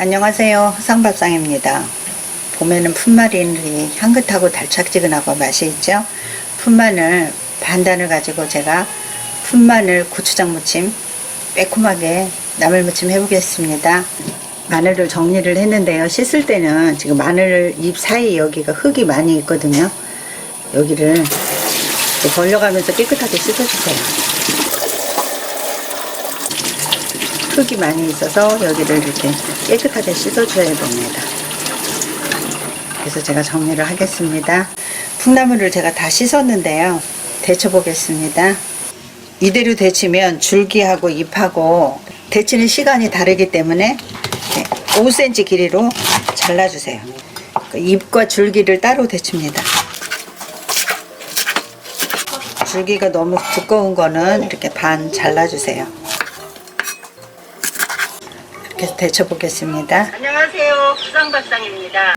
안녕하세요. 화상밥상입니다. 봄에는 풋마늘이 향긋하고 달짝지근하고 맛이 있죠. 풋마늘 반단을 가지고 제가 풋마늘 고추장 무침 매콤하게 나물 무침 해보겠습니다. 마늘을 정리를 했는데요. 씻을 때는 지금 마늘 잎 사이 여기가 흙이 많이 있거든요. 여기를 벌려가면서 깨끗하게 씻어주세요. 흙이 많이 있어서 여기를 이렇게 깨끗하게 씻어줘야 됩니다. 그래서 제가 정리를 하겠습니다. 풍나물을 제가 다 씻었는데요. 데쳐 보겠습니다. 이대로 데치면 줄기하고 잎하고 데치는 시간이 다르기 때문에 5cm 길이로 잘라주세요. 그 잎과 줄기를 따로 데칩니다. 줄기가 너무 두꺼운 거는 이렇게 반 잘라주세요. 이렇게 데쳐보겠습니다. 안녕하세요. 부상박상입니다.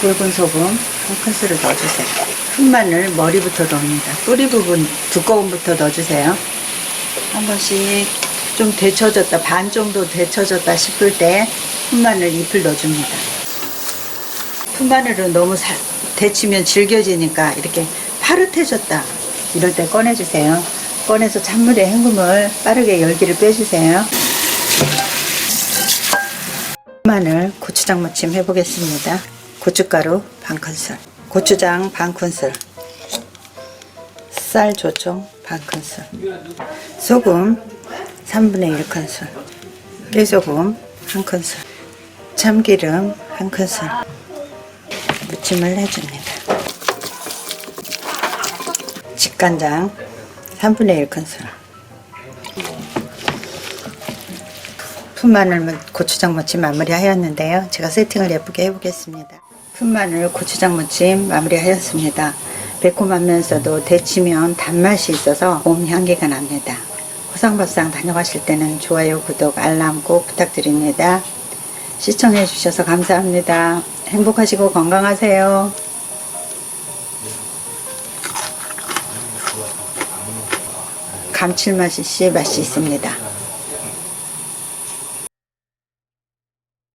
굵은 소금 한 큰술을 넣어주세요. 흑마늘 머리부터 넣습니다. 뿌리 부분 두꺼움부터 넣어주세요. 한 번씩 좀 데쳐졌다 반 정도 데쳐졌다 싶을 때 흑마늘 잎을 넣어줍니다. 흑마늘은 너무 살, 데치면 질겨지니까 이렇게 파릇해졌다 이럴 때 꺼내주세요. 꺼내서 찬물에 헹굼을 빠르게 열기를 빼주세요. 마늘 고추장 무침 해보겠습니다. 고춧가루 반 큰술, 고추장 반 큰술, 쌀 조청 반 큰술, 소금 3분의 1 큰술, 깨소금 한 큰술, 참기름 한 큰술, 무침을 해줍니다. 직간장 3분의 1 큰술, 푼마늘 고추장 무침 마무리하였는데요. 제가 세팅을 예쁘게 해보겠습니다. 푼마늘 고추장 무침 마무리하였습니다. 매콤하면서도 데치면 단맛이 있어서 봄 향기가 납니다. 호상밥상 다녀가실 때는 좋아요, 구독, 알람 꼭 부탁드립니다. 시청해 주셔서 감사합니다. 행복하시고 건강하세요. 감칠맛이 씨 맛이 있습니다.